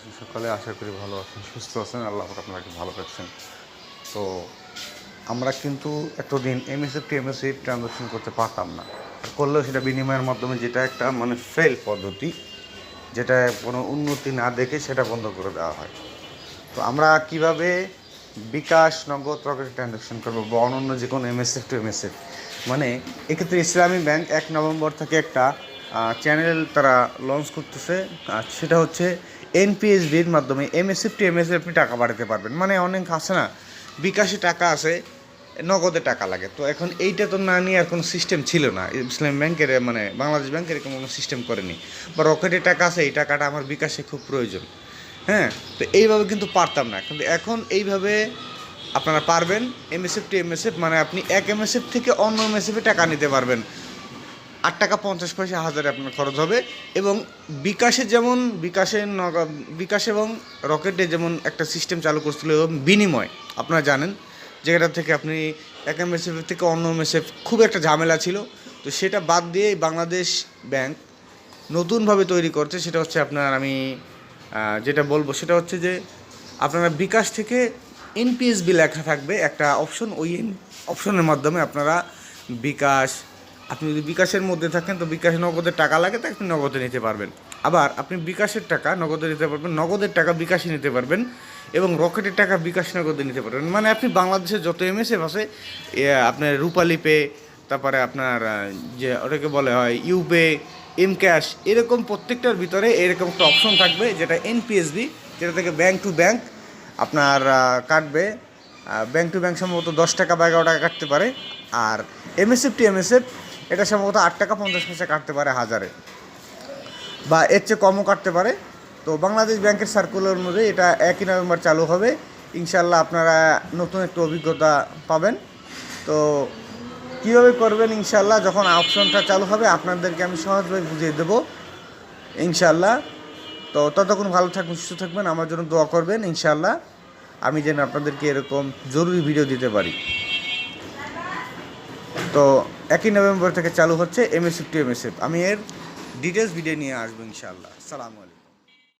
আছেন সকালে আশা করি ভালো আছেন, সুস্থ আছেন, আল্লাহ আপনাকে ভালো রাখছেন। তো আমরা কিন্তু এতদিন এমএসএফ টি এমএসএফ ট্রানজাকশন করতে পারতাম না। করলেও সেটা বিনিময়ের মাধ্যমে যেটা একটা মানে ফেল পদ্ধতি, যেটা কোনো উন্নতি না দেখে সেটা বন্ধ করে দেওয়া হয়। তো আমরা কীভাবে বিকাশ নগদ রকেট ট্রানজাকশন করব বা অন্যান্য যে কোনো এমএসএফ টু এমএসএফ মানে এক্ষেত্রে ইসলামী ব্যাংক এক নভেম্বর থেকে একটা চ্যানেল তারা লঞ্চ করতেছে। সেটা হচ্ছে এনপিএসবির মাধ্যমে এমএসএফ টু এমএসএফ টাকা বাড়াতে পারবেন। মানে অনেক আছে না, বিকাশে টাকা আছে, নগদে টাকা লাগে। তো এখন এইটা তো না নিয়ে আর কোনো সিস্টেম ছিল না। ইসলাম ব্যাংকের মানে বাংলাদেশ ব্যাংকের এরকম কোনো সিস্টেম করেনি। বা রকেটে টাকা আছে, এই টাকাটা আমার বিকাশে খুব প্রয়োজন। হ্যাঁ? তো এইভাবে কিন্তু পারতাম না। কিন্তু এখন এইভাবে আপনারা পারবেন এমএসএফ টু এমএসএফ মানে আপনি এক এমএসএফ থেকে অন্য এমএসএফে টাকা নিতে পারবেন। আট টাকা পঞ্চাশ পয়সা হাজারে আপনার খরচ হবে। এবং বিকাশে যেমন বিকাশের নগদ, বিকাশ এবং রকেটে যেমন একটা সিস্টেম চালু করছিল এবং বিনিময়, আপনারা জানেন, যেটা থেকে আপনি এক এমএসএফ থেকে অন্য এমএসএফ খুব একটা ঝামেলা ছিল। তো সেটা বাদ দিয়ে বাংলাদেশ ব্যাংক নতুনভাবে তৈরি করছে, সেটা হচ্ছে আপনার আমি যেটা বলব, সেটা হচ্ছে যে আপনারা বিকাশ থেকে এনপিএসবি লেখা থাকবে, একটা অপশন ওই অপশনের মাধ্যমে আপনারা বিকাশ আপনি যদি বিকাশের মধ্যে থাকেন, তো বিকাশ নগদের টাকা লাগে, তো আপনি নগদে নিতে পারবেন। আবার আপনি বিকাশের টাকা নগদে নিতে পারবেন, নগদের টাকা বিকাশে নিতে পারবেন, এবং রকেটের টাকা বিকাশ নগদে নিতে পারবেন। মানে আপনি বাংলাদেশের যত এমএসএফ আছে আপনার রূপালী পে, তারপরে আপনার যে ওটাকে বলে হয়, ইউপে এম ক্যাশ এরকম প্রত্যেকটার ভিতরে এরকম একটা অপশন থাকবে, যেটা এনপিএসবি যেটা থেকে ব্যাংক টু ব্যাংক আপনার কাটবে। ব্যাংক টু ব্যাংক সম্ভবত দশ টাকা বা এগারো টাকা কাটতে পারে। আর এমএসএফ টি এমএসএফ এটা সম্ভবত আট টাকা পঞ্চাশ পয়সা কাটতে পারে হাজারে। বা এর চেয়ে কমও কাটতে পারে। তো বাংলাদেশ ব্যাংকের সার্কুলার অনুযায়ী এটা একই নভেম্বর চালু হবে। ইনশাল্লাহ আপনারা নতুন একটু অভিজ্ঞতা পাবেন। তো কীভাবে করবেন ইনশাল্লাহ যখন অপশনটা চালু হবে আপনাদেরকে আমি সহজভাবে বুঝিয়ে দেবো। ইনশাল্লাহ তো ততক্ষণ ভালো থাকবেন, সুস্থ থাকবেন। আমার জন্য দোয়া করবেন ইনশাল্লাহ আমি যেন আপনাদেরকে এরকম জরুরি ভিডিও দিতে পারি। তো একই নভেম্বর থেকে চালু হচ্ছে এমএসএফ টু এমএসএফ আমি এর ডিটেলস ভিডিও নিয়ে আসব ইনশাল্লাহ সালামু আলাইকুম।